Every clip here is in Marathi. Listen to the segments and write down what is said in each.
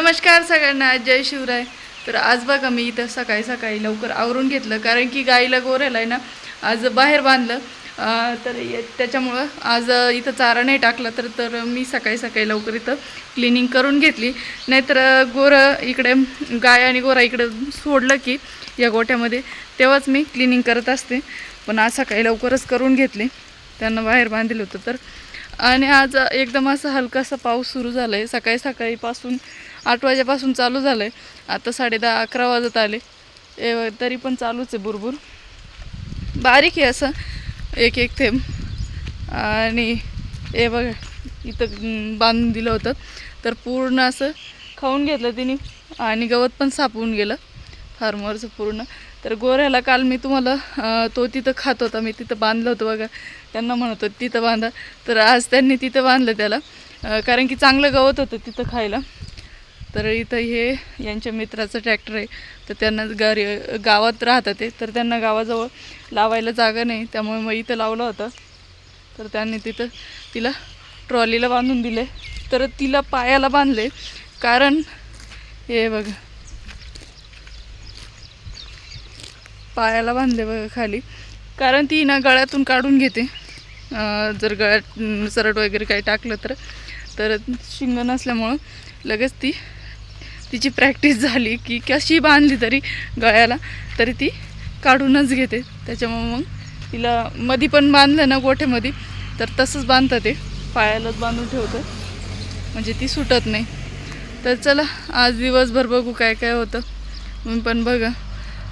नमस्कार सगळ्यांना जय शिवराय. तर आज बघा मी इथं सकाळी सकाळी लवकर आवरून घेतलं कारण की गाईला गोऱ्याला आहे ना आज बाहेर बांधलं. तर त्याच्यामुळं आज इथं चारा नाही टाकला तर तर मी सकाळी सकाळी लवकर इथं क्लिनिंग करून घेतली. नाहीतर गोरं इकडे गाय आणि गोरा इकडे सोडलं की या गोठ्यामध्ये तेव्हाच मी क्लिनिंग करत असते. पण आज सकाळी लवकरच करून घेतली. त्यांना बाहेर बांधलं होतं तर आणि आज एकदम असा हलकासा पाऊस सुरू झाला आहे सकाळी सकाळीपासून आठ वाजेपासून चालू झालं आहे आता साडे दहा अकरा वाजत आले. ए, तरी पण चालूच आहे बुरबुर. बारीक आहे असं. एक एक थेंब. आणि हे बघ इथं बांधून दिलं होतं. तर पूर्ण असं खाऊन घेतलं तिने. आणि गवत पण सापवून गेलं. फार्मरचं पूर्ण. तर गोऱ्याला काल मी तुम्हाला तो तिथं खात होता. मी तिथं बांधलं होतं बघा. त्यांना म्हणत होतं तिथं बांधा. तर आज त्यांनी तिथं बांधलं त्याला. कारण की चांगलं गवत होतं तिथं खायला. तर इथं हे यांच्या मित्राचं ट्रॅक्टर आहे. तर त्यांना घरी गावात राहतात ते. तर त्यांना गावाजवळ लावायला जागा नाही. त्यामुळे मग इथं लावलं होतं. तर त्यांनी तिथं तिला ट्रॉलीला बांधून दिले. तर तिला पायाला बांधले. कारण हे बघा. पायाला बांधले बघा खाली. कारण ती ना गळ्यातून काढून घेते. जर गळ्यात सरट वगैरे काही टाकलं तर. तर शिंग नसल्यामुळं लगेच ती तिची प्रॅक्टिस झाली की कशी बांधली तरी गळ्याला तरी ती काढूनच घेते. त्याच्यामुळं मग तिला मधी पण बांधलं ना गोठ्यामध्ये तर तसंच बांधतं ते. पायालाच बांधून ठेवतं. म्हणजे ती सुटत नाही. तर चला आज दिवसभर बघू काय काय होतं. मी पण बघा.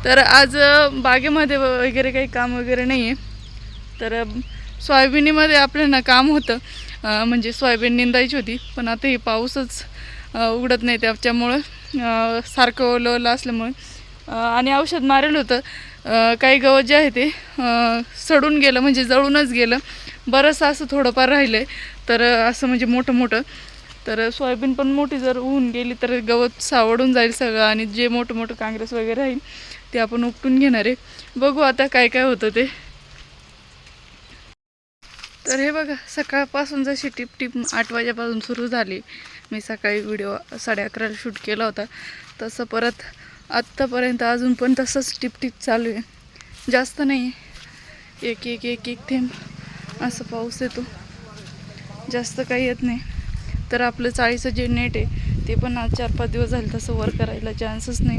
तर आज बागेमध्ये वगैरे काही काम वगैरे नाही आहे तर अं, सोयाबीनीमध्ये आपल्याला काम होतं. म्हणजे सोयाबीन निंदायची होती पण आता हे पाऊसच उघडत नाही त्याच्यामुळं सारखं ओलं ओलं असल्यामुळे आणि औषध मारेल होतं. काही गवत जे आहे ते सडून गेलं म्हणजे जळूनच गेलं. बरंचसं असं थोडंफार राहिलं आहे तर असं म्हणजे मोठं मोठं. तर सोयाबीन पण मोठी जर होऊन गेली तर गवत सावडून जाईल सगळं. आणि जे मोठं मोठं काँग्रेस वगैरे राहील ते आपण उपटून घेणार आहे. बघू आता काय काय होतं ते. तर हे बघा सकाळपासून जशी टिप टिप आठ वाजेपासून सुरू झाली. मी सकाळी व्हिडिओ साडे अकराला शूट केला होता. तसं परत आत्तापर्यंत अजून पण तसंच टिप टिप चालू आहे. जास्त नाही. एक एक एक एक थेंब असं पाऊस येतो. जास्त काही येत नाही. तर आपलं चाळीचं जे नेट आहे ते पण आज चार पाच दिवस झाले तसं वर करायला चान्सच नाही.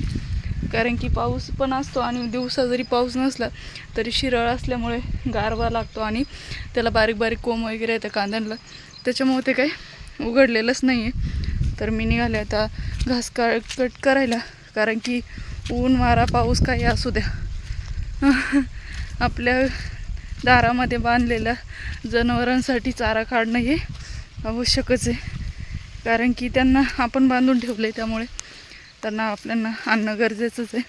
कारण की पाऊस पण असतो आणि दिवसा जरी पाऊस नसला तरी शिरळ असल्यामुळे गारवा लागतो आणि त्याला बारीक बारीक कोंब वगैरे येतं कांद्यांना त्याच्यामुळे ते काही उघडलेलंच नाही आहे तर मी निघाले आता घास का कट करायला कारण की ऊन वारा पाऊस काही असू द्या. आपल्या दारामध्ये बांधलेल्या जनावरांसाठी चारा काढणं हे आवश्यकच आहे. कारण की त्यांना आपण बांधून ठेवलं आहे त्यामुळे. त्यांना आपल्याला आणणं गरजेचंच आहे.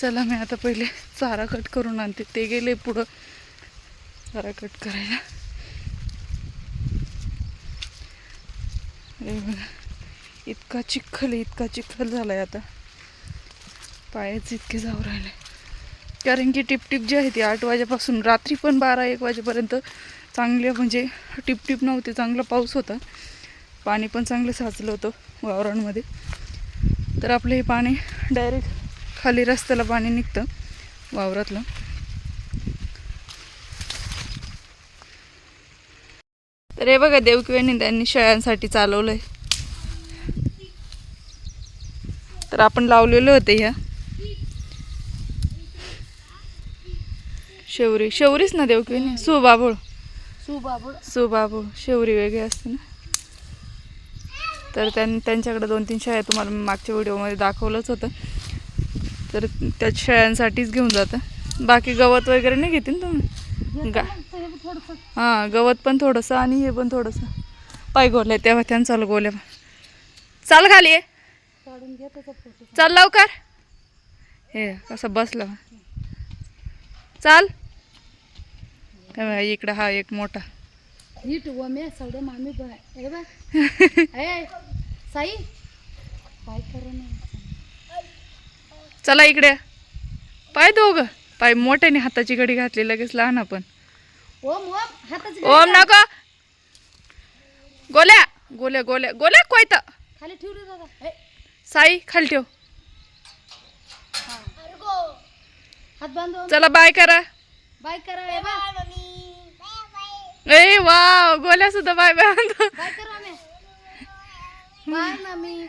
चला मी आता पहिले चारा कट करून आणते. ते गेले पुढं. चारा कट करायला. अरे बघा. इतका चिखल आहे, इतका चिखल झाला आहे आता. पायच इतके जाऊ राहिले. कारण की टिपटिप जी आहे ती आठ वाजेपासून रात्री पण बारा एक वाजेपर्यंत चांगले म्हणजे टिपटिप नव्हते चांगला पाऊस होता. पाणी पण चांगलं साचलं होतं वावरांमध्ये. तर आपलं हे पाणी डायरेक्ट खाली रस्त्याला पाणी निघतं वावरातलं. तर हे बघा देवकिवानी त्यांनी शेळ्यांसाठी चालवलंय. तर आपण लावलेले होते ह्या. शेवरी. शेवरीच ना देवकिवानी? सुबाबूळ सुबाबुळ सुबाबूळ शेवरी वेगळी असते ना? तर त्यां त्यांच्याकडे दोन तीन शेळ्या तुम्हाला मागच्या व्हिडिओमध्ये दाखवलंच होतं. तर त्या शेळ्यांसाठीच घेऊन जातं. बाकी गवत वगैरे नाही घेते ना तुम्ही गा हां गवत पण थोडंसं आणि हे पण थोडंसं. पाय गोल्या तेव्हा त्यांना चाल गोल्या चाल खाली ये. चाल लवकर. हे कसं बसलं. चाल. इकडं हा एक मोठा. ए साई काय करा नाही चला इकडे. पाय दोघं. पाय मोठ्याने हाताची घडी घातली लगेच लहान आपण. ओम ओम हाताची ओम नको. गोल्या गोल्या गोल्या गोल्या कोयता. खाली ठेव रे दादा. ए, साई खाली ठेव. हात बांधव चला बाय करा. बाय करा ए वाव गोल्या सुद्धा बाय बाय बाय मम्मी.